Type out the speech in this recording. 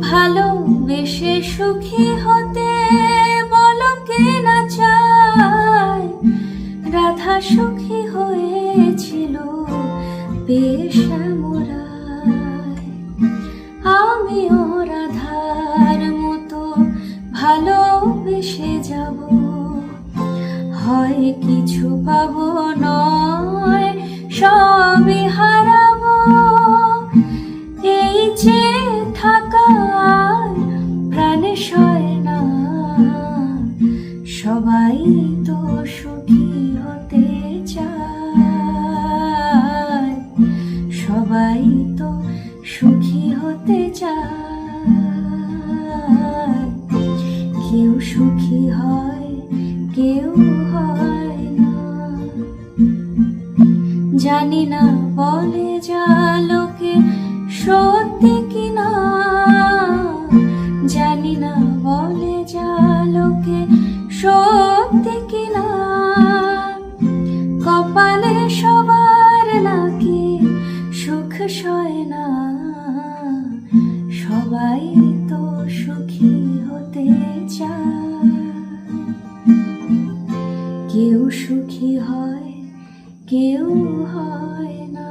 ভালোবেসে সুখী হতে বলো কে না চায়? রাধা সুখী হয়েছিল বেশ আমিও রাধার মতো ভালোবেসে যাব। হয় কিছু পাবো নয়, সবই হারাবো। এই যে থাকা প্রাণে সয় না, সবাই তো সুখী হতে চায়। সবাই তো সুখী হতে চায়। কেউ সুখী হয়, কেউ জানি না বলে যা লোকে সত্যি কিনা। জানি না বলে যা লোকে সত্যি কিনা। কপালে সবার নাকি সুখ সয় না। সবাই তো সুখী হতে চায়। কেউ সুখী হয় কেউ হয় না